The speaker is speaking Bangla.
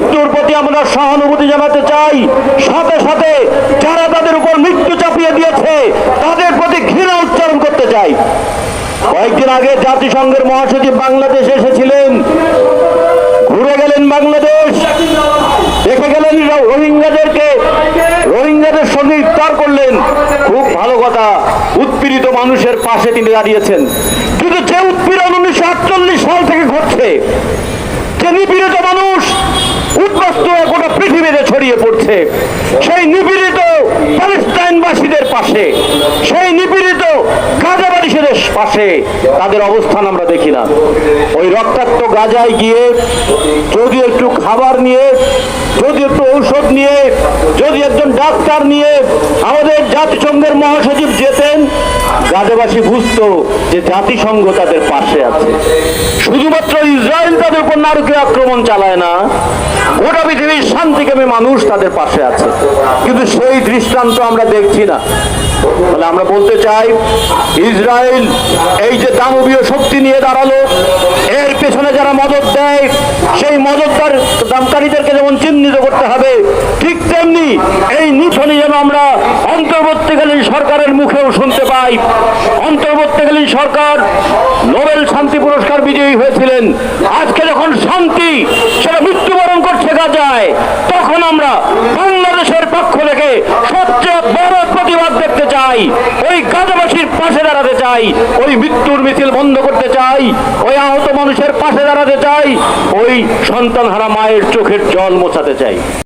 মৃত্যুর প্রতি আমরা সহানুভূতি জানাতে চাই। সাথে সাথে যারা তাদের উপর মৃত্যু চাপিয়ে দিয়েছে, তাদের প্রতি ঘৃণা উচ্চারণ করতে চাই। কয়েকদিন আগে জাতিসংঘের মহাসচিব বাংলাদেশে এসেছিলেন। ঘুরে গেলেন বাংলাদেশ। দেখে গেলেন রোহিঙ্গাদেরকে। রোহিঙ্গাদের সঙ্গে ইফতার করলেন। খুব ভালো কথা, উৎপীড়িত মানুষের পাশে তিনি দাঁড়িয়েছেন। কিন্তু যে উৎপীড়ন উনিশশো আটচল্লিশ সাল থেকে ঘটছে, যে নিপীড়িত মানুষ ছড়িয়ে পড়ছে। সেই নিপীড়িত প্যালেস্টাইনবাসীদের পাশে, সেই নিপীড়িত গাজাবাসীদের পাশে তাদের অবস্থান আমরা দেখি না। ওই রক্তাক্ত গাজায় গিয়ে, যদি একটু খাবার নিয়ে, যদি একটু ঔষধ নিয়ে, যদি একজন ডাক্তার নিয়ে আমাদের জাতিসংঘের মহাসচিব যেতেন, গাজাবাসী বুঝতো যে জাতিসংঘ তাদের পাশে আছে। শুধুমাত্র ইসরায়েল তাদের উপর নারকীয় আক্রমণ চালায় না গোটা পৃথিবীর শান্তিকামী মানুষ তাদের পাশে আছে। কিন্তু সেই দৃষ্টান্ত আমরা দেখছি না। তাহলে আমরা বলতে চাই, ইসরায়েল এই যে দানবীয় শক্তি নিয়ে দাঁড়াল, এর পেছনে যারা মদত দেয়, সেই মদতদার দামকারীদেরকে যেমন চিহ্নিত করতে হবে, ঠিক তেমনি এই নিথনি যেন আমরা অন্তর্বর্তীকালীন সরকারের মুখেও শুনতে পাই। অন্তর্বর্তীকালীন সরকার নোবেল শান্তি পুরস্কার বিজয়ী হয়েছিলেন। আজকে যখন শান্তি সেটা যায়, তখন আমরা বাংলাদেশের পক্ষ থেকে সবচেয়ে বড় প্রতিবাদ দেখতে চাই, ওই গাজাবাসীর পাশে দাঁড়াতে চাই, ওই মৃত্যুর মিছিল বন্ধ করতে চাই, ওই আহত মানুষের পাশে দাঁড়াতে চাই, ওই সন্তান হারা মায়ের চোখের জল মোছাতে চাই।